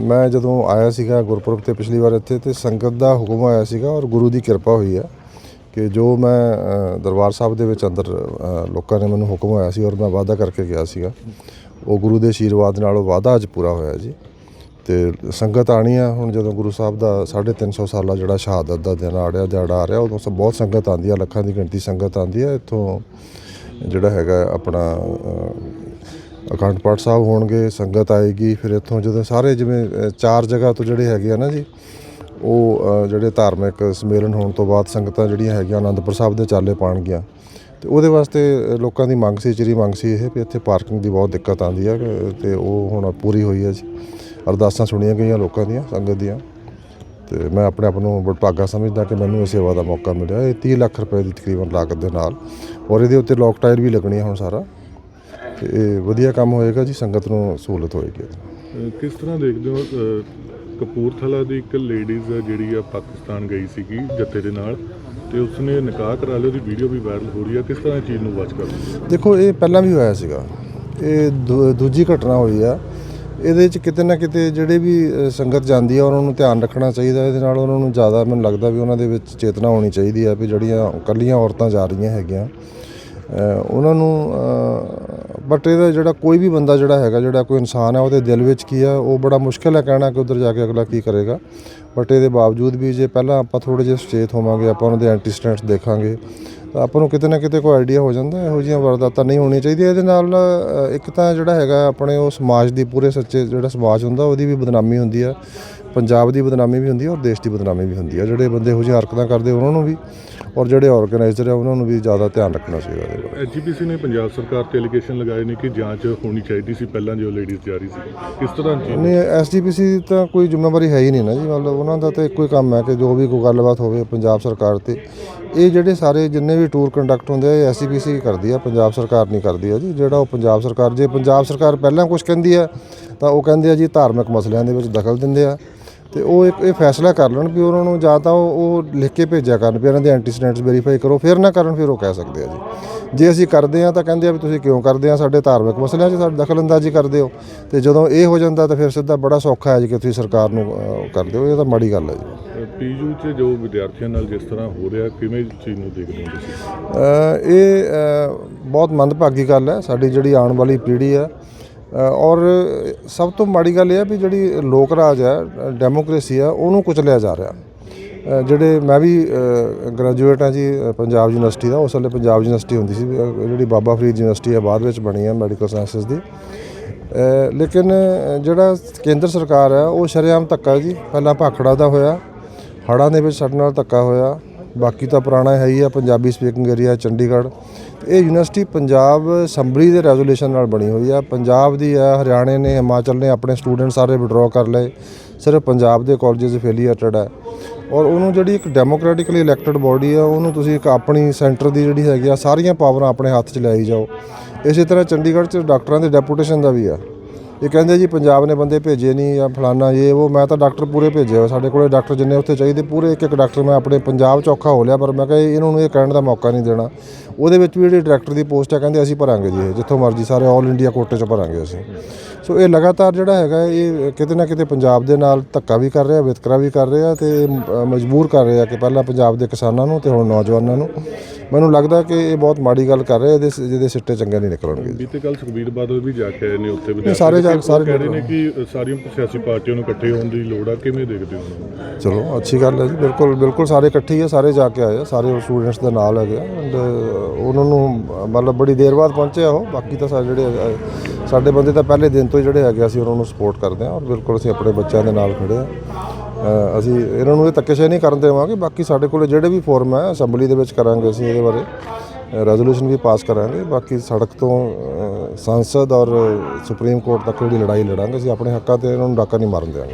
ਮੈਂ ਜਦੋਂ ਆਇਆ ਸੀਗਾ ਗੁਰਪੁਰਬ ਤੇ ਪਿਛਲੀ ਵਾਰ ਇੱਥੇ ਤੇ ਸੰਗਤ ਦਾ ਹੁਕਮ ਆਇਆ ਸੀਗਾ ਔਰ ਗੁਰੂ ਦੀ ਕਿਰਪਾ ਹੋਈ ਹੈ ਕਿ ਜੋ ਮੈਂ ਦਰਬਾਰ ਸਾਹਿਬ ਦੇ ਵਿੱਚ ਅੰਦਰ ਲੋਕਾਂ ਨੇ ਮੈਨੂੰ ਹੁਕਮ ਆਇਆ ਸੀ ਔਰ ਮੈਂ ਵਾਅਦਾ ਕਰਕੇ ਗਿਆ ਸੀਗਾ। ਉਹ ਗੁਰੂ ਦੇ ਆਸ਼ੀਰਵਾਦ ਨਾਲ ਉਹ ਵਾਅਦਾ ਅੱਜ ਪੂਰਾ ਹੋਇਆ ਜੀ। ਤੇ ਸੰਗਤ ਆਣੀ ਆ, ਹੁਣ ਜਦੋਂ ਗੁਰੂ ਸਾਹਿਬ ਦਾ 350 ਸਾਲਾ ਜਿਹੜਾ ਸ਼ਹਾਦਤ ਦਾ ਦਿਨ ਆ ਰਿਹਾ ਦਿਹਾੜਾ ਆ ਰਿਹਾ, ਉਦੋਂ ਸਭ ਬਹੁਤ ਸੰਗਤ ਆਂਦੀ ਆ, ਲੱਖਾਂ ਦੀ ਗਿਣਤੀ ਸੰਗਤ ਆਂਦੀ ਆ। ਇੱਥੋਂ ਜਿਹੜਾ ਹੈਗਾ ਆਪਣਾ ਅਖੰਡ ਪਾਠ ਸਾਹਿਬ ਹੋਣਗੇ, ਸੰਗਤ ਆਏਗੀ, ਫਿਰ ਇੱਥੋਂ ਜਦੋਂ ਸਾਰੇ ਜਿਵੇਂ ਚਾਰ ਜਗ੍ਹਾ ਤੋਂ ਜਿਹੜੇ ਹੈਗੇ ਆ ਨਾ ਜੀ, ਉਹ ਜਿਹੜੇ ਧਾਰਮਿਕ ਸਮੇਲਨ ਹੋਣ ਤੋਂ ਬਾਅਦ ਸੰਗਤਾਂ ਜਿਹੜੀਆਂ ਹੈਗੀਆਂ ਆਨੰਦਪੁਰ ਸਾਹਿਬ ਦੇ ਚਾਲੇ ਪਾਣਗੀਆਂ। ਤੇ ਉਹਦੇ ਵਾਸਤੇ ਲੋਕਾਂ ਦੀ ਮੰਗ ਸੀ, ਚਿਰੀ ਮੰਗ ਸੀ ਇਹ ਵੀ ਇੱਥੇ ਪਾਰਕਿੰਗ ਦੀ ਬਹੁਤ ਦਿੱਕਤ ਆਉਂਦੀ ਹੈ ਕਿ- ਤੇ ਉਹ ਹੁਣ ਪੂਰੀ ਹੋਈ ਹੈ ਜੀ। ਅਰਦਾਸਾਂ ਸੁਣੀਆਂ ਗਈਆਂ ਲੋਕਾਂ ਦੀਆਂ, ਸੰਗਤ ਦੀਆਂ। ਤੇ ਮੈਂ ਆਪਣੇ ਆਪ ਨੂੰ ਵਡਭਾਗਾ ਸਮਝਦਾ ਕਿ ਮੈਨੂੰ ਇਹ ਸੇਵਾ ਦਾ ਮੌਕਾ ਮਿਲਿਆ। ਇਹ 30 ਲੱਖ ਰੁਪਏ ਦੀ ਤਕਰੀਬਨ ਲਾਗਤ ਦੇ ਨਾਲ। ਔਰ ਇਹਦੇ ਉੱਤੇ ਲੋਕ ਟਾਇਰ ਵੀ ਲੱਗਣੀ ਹੈ ਹੁਣ ਸਾਰਾ। ਤੇ ਇਹ ਵਧੀਆ ਕੰਮ ਹੋਏਗਾ ਜੀ ਸੰਗਤ ਨੂੰ ਸਹੂਲਤ ਹੋਏਗੀ। ਅਹ ਕਿਸ ਤਰ੍ਹਾਂ ਦੇਖਦੇ ਹੋ ਅਹ ਕਪੂਰਥਲਾ ਦੀ ਇੱਕ ਲੇਡੀਜ਼ ਜਿਹੜੀ ਆ ਪਾਕਿਸਤਾਨ ਗਈ ਸੀਗੀ ਜੱਥੇ ਦੇ ਨਾਲ ਤੇ ਉਸਨੇ ਨਿਕਾਹ ਕਰਾ ਲਿਆ ਉਹਦੀ ਵੀਡੀਓ ਵੀ ਵਾਇਰਲ ਹੋ ਰਹੀ ਆ। ਕਿਸ ਤਰ੍ਹਾਂ ਇਹ ਚੀਜ਼ ਨੂੰ ਵਾਚ ਕਰਦੇ ਹੋ? ਦੇਖੋ ਇਹ ਪਹਿਲਾਂ ਵੀ ਹੋਇਆ ਸੀਗਾ। ਇਹ ਦੂ- ਦੂਜੀ ਘਟਨਾ ਹੋਈ ਆ। ਇਹਦੇ ਚ ਕਿਤੇ ਨਾ ਕਿਤੇ ਜਿਹੜੇ ਵੀ ਅ, ਸੰਗਤ ਜਾਂਦੀ ਆ ਉਹਨਾਂ ਨੂੰ ਧਿਆਨ ਰੱਖਣਾ ਚਾਹੀਦਾ। ਇਹਦੇ ਨਾਲ ਉਹਨਾਂ ਨੂੰ ਜ਼ਿਆਦਾ ਮੈਨੂੰ ਲੱਗਦਾ ਵੀ ਉਹਨਾਂ ਦੇ ਵਿੱਚ ਚੇਤਨਾ ਹੋਣੀ ਚਾਹੀਦੀ ਆ ਵੀ ਜਿਹੜੀਆਂ ਇਕੱਲੀਆਂ ਔਰਤਾਂ ਜਾ ਰਹੀਆਂ ਹੈਗੀਆਂ। ਅ, ਉਹਨਾਂ ਨੂੰ ਬਟ ਇਹਦਾ ਜਿਹੜਾ ਕੋਈ ਵੀ ਬੰਦਾ ਜਿਹੜਾ ਹੈਗਾ, ਜਿਹੜਾ ਕੋਈ ਇਨਸਾਨ ਹੈ, ਉਹਦੇ ਦਿਲ ਵਿੱਚ ਕੀ ਆ, ਉਹ ਬੜਾ ਮੁਸ਼ਕਿਲ ਹੈ ਕਹਿਣਾ ਕਿ ਉਧਰ ਜਾ ਕੇ ਅਗਲਾ ਕੀ ਕਰੇਗਾ। ਬਟ ਇਹਦੇ ਬਾਵਜੂਦ ਵੀ ਜੇ ਪਹਿਲਾਂ ਆਪਾਂ ਥੋੜੇ ਜਿਹਾ ਸੁਚੇਤ ਹੋਵਾਂਗੇ ਆਪਾਂ ਉਹਨਾਂ ਦੇ ਐਂਟੀਸਟੈਂਟਸ ਦੇਖਾਂਗੇ ਤਾਂ ਆਪਾਂ ਨੂੰ ਕਿਤੇ ਨਾ ਕਿਤੇ ਕੋਈ ਆਈਡੀਆ ਹੋ ਜਾਂਦਾ ਇਹੋ ਜਿਹੀਆਂ ਵਾਰਦਾਤਾਂ ਨਹੀਂ ਹੋਣੀਆਂ ਚਾਹੀਦੀਆਂ। ਇਹਦੇ ਨਾਲ ਇੱਕ ਤਾਂ ਜਿਹੜਾ ਹੈਗਾ ਆਪਣੇ ਉਹ ਸਮਾਜ ਦੀ ਪੂਰੇ ਸੱਚੇ ਜਿਹੜਾ ਸਮਾਜ ਹੁੰਦਾ ਉਹਦੀ ਵੀ ਬਦਨਾਮੀ ਹੁੰਦੀ ਆ। ਪੰਜਾਬ ਦੀ ਬਦਨਾਮੀ ਵੀ ਹੁੰਦੀ ਹੈ ਔਰ ਦੇਸ਼ ਦੀ ਬਦਨਾਮੀ ਵੀ ਹੁੰਦੀ ਹੈ ਜਿਹੜੇ ਬੰਦੇ ਇਹੋ ਜਿਹੀਆਂ ਹਰਕਤਾਂ ਕਰਦੇ ਉਹਨਾਂ ਨੂੰ ਵੀ ਔਰ ਜਿਹੜੇ ਆਰਗੇਨਾਈਜ਼ਰ ਆ ਉਹਨਾਂ ਨੂੰ ਵੀ ਜ਼ਿਆਦਾ ਧਿਆਨ ਰੱਖਣਾ ਚਾਹੀਦਾ ਇਹਦੇ ਬਾਰੇ ਐਜੀਪੀਸੀ ਨੇ ਪੰਜਾਬ ਸਰਕਾਰ ਤੇ ਐਲੀਗੇਸ਼ਨ ਲਗਾਏ ਨੇ ਕਿ ਜਾਂਚ ਹੋਣੀ ਚਾਹੀਦੀ ਸੀ ਪਹਿਲਾਂ ਜੋ ਲੇਡੀਜ਼ ਜਾ ਰਹੀ ਸੀ। ਕਿਸ ਤਰ੍ਹਾਂ ਨਹੀਂ ਐਸਜੀਪੀਸੀ ਤਾਂ ਕੋਈ ਜ਼ਿੰਮੇਵਾਰੀ ਹੈ ਹੀ ਨਹੀਂ ਨਾ ਜੀ ਮਤਲਬ ਉਹਨਾਂ ਦਾ ਤਾਂ ਇੱਕੋ ਹੀ ਕੰਮ ਹੈ ਕਿ ਜੋ ਵੀ ਕੋਈ ਗੱਲਬਾਤ ਹੋਵੇ ਪੰਜਾਬ ਸਰਕਾਰ ਤੇ। ਇਹ ਜਿਹੜੇ ਸਾਰੇ ਜਿੰਨੇ ਵੀ ਟੂਰ ਕੰਡਕਟ ਹੁੰਦੇ ਆ, ਇਹ ਐਸਜੀਪੀਸੀ ਕਰਦੀ ਆ, ਪੰਜਾਬ ਸਰਕਾਰ ਨਹੀਂ ਕਰਦੀ ਆ ਜੀ। ਜਿਹੜਾ ਉਹ ਪੰਜਾਬ ਸਰਕਾਰ, ਜੇ ਪੰਜਾਬ ਸਰਕਾਰ ਪਹਿਲਾਂ ਕੁਝ ਕਹਿੰਦੀ ਆ, ਤਾਂ ਉਹ ਕਹਿੰਦੇ ਆ ਜੀ ਧਾਰਮਿਕ ਮਸਲਿਆਂ ਦੇ ਵਿੱਚ ਦਖਲ ਦਿੰਦੇ ਆ। ਤੇ ਉਹ ਇੱਕ, ਇਹ ਫੈਸਲਾ ਕਰ ਲੈਣ ਵੀ ਉਹਨਾਂ ਨੂੰ ਜਾਂ ਤਾਂ ਉਹ ਲਿਖ ਕੇ ਭੇਜਿਆ ਕਰਨ ਵੀ ਇਹਨਾਂ ਦੇ ਐਂਟੀਸੀਡੈਂਟਸ ਵੈਰੀਫਾਈ ਕਰੋ, ਫਿਰ ਨਾ ਕਰਨ, ਫਿਰ ਉਹ ਕਹਿ ਸਕਦੇ ਆ ਜੀ। ਜੇ ਅਸੀਂ ਕਰਦੇ ਆ ਤਾਂ ਕਹਿੰਦੇ ਆ ਵੀ ਤੁਸੀਂ ਕਿਉਂ ਕਰਦੇ ਆ? ਸਾਡੇ ਧਾਰਮਿਕ ਮਸਲਿਆਂ 'ਚ ਸਾਡੀ ਦਖਲਅੰਦਾਜ਼ੀ ਕਰਦੇ ਹੋ। ਤੇ ਜਦੋਂ ਇਹ ਹੋ ਜਾਂਦਾ ਤਾਂ ਫਿਰ ਸਿੱਧਾ ਬੜਾ ਸੌਖਾ ਹੈ ਜੀ ਕਿ ਤੁਸੀਂ ਸਰਕਾਰ ਨੂੰ ਕਰਦੇ ਹੋ। ਇਹ ਤਾਂ ਮਾੜੀ ਗੱਲ ਹੈ ਜੀ। ਪੀਯੂ 'ਚ ਜੋ ਵਿਦਿਆਰਥੀਆਂ ਨਾਲ ਜਿਸ ਤਰ੍ਹਾਂ ਹੋ ਰਿਹਾ ਕਿਵੇਂ ਚੀਜ਼ ਨੂੰ ਦੇਖਦੇ ਹੋ ਤੁਸੀਂ? ਇਹ ਬਹੁਤ ਮੰਦਭਾਗੀ ਗੱਲ ਹੈ। ਸਾਡੀ ਜਿਹੜੀ ਆਉਣ ਵਾਲੀ ਪੀੜ੍ਹੀ ਹੈ ਔਰ ਸਭ ਤੋਂ ਮਾੜੀ ਗੱਲ ਇਹ ਹੈ ਵੀ ਜਿਹੜੀ ਲੋਕ ਰਾਜ ਹੈ ਡੈਮੋਕ੍ਰੇਸੀ ਹੈ ਉਹਨੂੰ ਕੁਚਲਿਆ ਜਾ ਰਿਹਾ। ਜਿਹੜੇ ਮੈਂ ਵੀ ਗ੍ਰੈਜੂਏਟ ਹਾਂ ਜੀ ਪੰਜਾਬ ਯੂਨੀਵਰਸਿਟੀ ਦਾ, ਉਸ ਵੇਲੇ ਪੰਜਾਬ ਯੂਨੀਵਰਸਿਟੀ ਹੁੰਦੀ ਸੀ ਜਿਹੜੀ ਬਾਬਾ ਫਰੀਦ ਯੂਨੀਵਰਸਿਟੀ ਹੈ, ਬਾਅਦ ਵਿੱਚ ਬਣੀ ਹੈ ਮੈਡੀਕਲ ਸਾਇੰਸਸ ਦੀ। ਲੇਕਿਨ ਜਿਹੜਾ ਕੇਂਦਰ ਸਰਕਾਰ ਹੈ, ਉਹ ਸ਼ਰੇਆਮ ਧੱਕਾ ਜੀ, ਪਹਿਲਾਂ ਭਾਖੜਾ ਦਾ ਹੋਇਆ, ਹੜ੍ਹਾਂ ਦੇ ਵਿੱਚ ਸਾਡੇ ਨਾਲ ਧੱਕਾ ਹੋਇਆ, ਬਾਕੀ ਤਾਂ ਪੁਰਾਣਾ ਹੈ ਹੀ ਆ, ਪੰਜਾਬੀ ਸਪੀਕਿੰਗ ਏਰੀਆ ਚੰਡੀਗੜ੍ਹ। ਤੇ ਇਹ ਯੂਨੀਵਰਸਿਟੀ ਪੰਜਾਬ ਸੰਭਰੀ ਦੇ ਰੈਜ਼ੋਲੂਸ਼ਨ ਨਾਲ ਬਣੀ ਹੋਈ ਆ, ਪੰਜਾਬ ਦੀ ਆ, ਹਰਿਆਣੇ ਨੇ, ਹਿਮਾਚਲ ਨੇ ਆਪਣੇ ਸਟੂਡੈਂਟ ਸਾਰੇ ਵਿਡਰਾਅ ਕਰ ਲਏ, ਸਿਰਫ ਪੰਜਾਬ ਦੇ ਕਾਲਜਸ ਅਫੀਲੀਏਟਡ ਹੈ ਔਰ ਉਹਨੂੰ ਜਿਹੜੀ ਇੱਕ ਡੈਮੋਕ੍ਰੈਟਿਕਲੀ ਇਲੈਕਟਡ ਬਾਡੀ ਆ, ਉਹਨੂੰ ਤੁਸੀਂ ਇੱਕ ਆਪਣੀ ਸੈਂਟਰ ਦੀ ਜਿਹੜੀ ਹੈਗੀ ਆ, ਸਾਰੀਆਂ ਪਾਵਰਾਂ ਆਪਣੇ ਹੱਥ 'ਚ ਲਿਆਈ ਜਾਓ। ਇਸੇ ਤਰ੍ਹਾਂ ਚੰਡੀਗੜ੍ਹ 'ਚ ਡਾਕਟਰਾਂ ਦੇ ਡੈਪੂਟੇਸ਼ਨ ਦਾ ਵੀ ਆ। ਇਹ ਕਹਿੰਦੇ ਜੀ, ਪੰਜਾਬ ਨੇ ਬੰਦੇ ਭੇਜੇ ਨਹੀਂ ਜਾਂ ਫਲਾਨਾ ਇਹ ਉਹ ਮੈਂ ਤਾਂ ਡਾਕਟਰ ਪੂਰੇ ਭੇਜੇ ਹੋਏ, ਸਾਡੇ ਕੋਲੇ ਡਾਕਟਰ ਜਿੰਨੇ ਉੱਥੇ ਚਾਹੀਦੇ, ਪੂਰੇ ਇੱਕ ਇੱਕ ਡਾਕਟਰ ਮੈਂ ਆਪਣੇ ਪੰਜਾਬ 'ਚ ਔਖਾ ਹੋ ਲਿਆ, ਪਰ ਮੈਂ ਕਿਹਾ ਇਹਨਾਂ ਨੂੰ ਇਹ ਕਹਿਣ ਦਾ ਮੌਕਾ ਨਹੀਂ ਦੇਣਾ। ਉਹਦੇ ਵਿੱਚ ਵੀ ਜਿਹੜੀ ਡਾਇਰੈਕਟਰ ਦੀ ਪੋਸਟ ਹੈ ਕਹਿੰਦੇ ਅਸੀਂ ਭਰਾਂਗੇ ਜੀ ਇਹ, ਜਿੱਥੋਂ ਮਰਜ਼ੀ ਸਾਰੇ ਆਲ ਇੰਡੀਆ ਕੋਟੇ 'ਚ ਭਰਾਂਗੇ ਅਸੀਂ। ਸੋ ਇਹ ਲਗਾਤਾਰ ਜਿਹੜਾ ਹੈਗਾ, ਇਹ ਕਿਤੇ ਨਾ ਕਿਤੇ ਪੰਜਾਬ ਦੇ ਨਾਲ ਧੱਕਾ ਵੀ ਕਰ ਰਿਹਾ, ਵਿਤਕਰਾ ਵੀ ਕਰ ਰਿਹਾ ਤੇ ਮਜਬੂਰ ਕਰ ਰਿਹਾ ਕਿ ਪਹਿਲਾਂ ਪੰਜਾਬ ਦੇ ਕਿਸਾਨਾਂ ਨੂੰ ਤੇ ਹੁਣ ਨੌਜਵਾਨਾਂ ਨੂੰ ਮੈਨੂੰ ਲੱਗਦਾ ਕਿ ਇਹ ਬਹੁਤ ਮਾੜੀ ਗੱਲ ਕਰ ਰਿਹਾ ਇਹਦੇ ਜਿਹਦੇ ਸਿੱਟੇ ਚੰਗੇ ਨਹੀਂ ਨਿਕਲਣਗੇ ਬੀਤੇ ਕੱਲ ਸੁਖਬੀਰ ਬਾਦਲ ਵੀ ਜਾ ਕੇ ਆਏ ਨੇ ਉੱਥੇ ਵਿਦਿਆਰਥੀ ਸਾਰੇ ਜਾ- ਸਾਰੇ ਕਹਿ ਰਹੇ ਨੇ ਕਿ ਸਾਰੀਆਂ ਸਿਆਸੀ ਪਾਰਟੀਆਂ ਨੂੰ ਇਕੱਠੇ ਹੋਣ ਦੀ ਲੋੜ ਆ ਕਿਵੇਂ ਦੇਖਦੇ ਹੋ ਚਲੋ ਅੱਛੀ ਗੱਲ ਹੈ ਜੀ ਬਿਲਕੁਲ ਬਿਲਕੁਲ ਸਾਰੇ ਇਕੱਠੇ ਹੀ ਆ ਸਾਰੇ ਜਾ ਕੇ ਆਏ ਆ ਸਾਰੇ ਸਟੂਡੈਂਟਸ ਦੇ ਨਾਲ ਹੈਗੇ ਆ ਐਂਡ ਉਹਨਾਂ ਨੂੰ ਮਤਲਬ ਬੜੀ ਦੇਰ ਬਾਅਦ ਪਹੁੰਚੇ ਆ ਉਹ ਬਾਕੀ ਤਾਂ ਸਾਡੇ ਜਿਹੜੇ ਸਾਡੇ ਬੰਦੇ ਤਾਂ ਪਹਿਲੇ ਦਿਨ ਤੋਂ ਹੀ ਜਿਹੜੇ ਹੈਗੇ ਅਸੀਂ ਉਹਨਾਂ ਨੂੰ ਸਪੋਰਟ ਕਰਦੇ ਆ ਔਰ ਬਿਲਕੁਲ ਅਸੀਂ ਆਪਣੇ ਬੱਚਿਆਂ ਦੇ ਨਾਲ ਖੜੇ ਆ। ਅਸੀਂ ਇਹਨਾਂ ਨੂੰ ਇਹ ਧੱਕੇਸ਼ਾਹੀ ਨਹੀਂ ਕਰਨ ਦੇਵਾਂਗੇ ਬਾਕੀ ਸਾਡੇ ਕੋਲ ਜਿਹੜੇ ਵੀ ਫੋਰਮ ਹੈ ਅਸੈਂਬਲੀ ਦੇ ਵਿੱਚ ਕਰਾਂਗੇ ਅਸੀਂ ਇਹਦੇ ਬਾਰੇ। ਰੈਜ਼ੋਲੂਸ਼ਨ ਵੀ ਪਾਸ ਕਰਾਂਗੇ ਬਾਕੀ ਸੜਕ ਤੋਂ ਅ, ਸੰਸਦ ਔਰ ਸੁਪਰੀਮ ਕੋਰਟ ਤੱਕ ਜਿਹੜੀ ਲੜਾਈ ਲੜਾਂਗੇ ਅਸੀਂ ਆਪਣੇ ਹੱਕਾਂ ਤੇ ਇਹਨਾਂ ਨੂੰ ਡਾਕਾ ਨਹੀਂ ਮਾਰਨ ਦੇਵਾਂਗੇ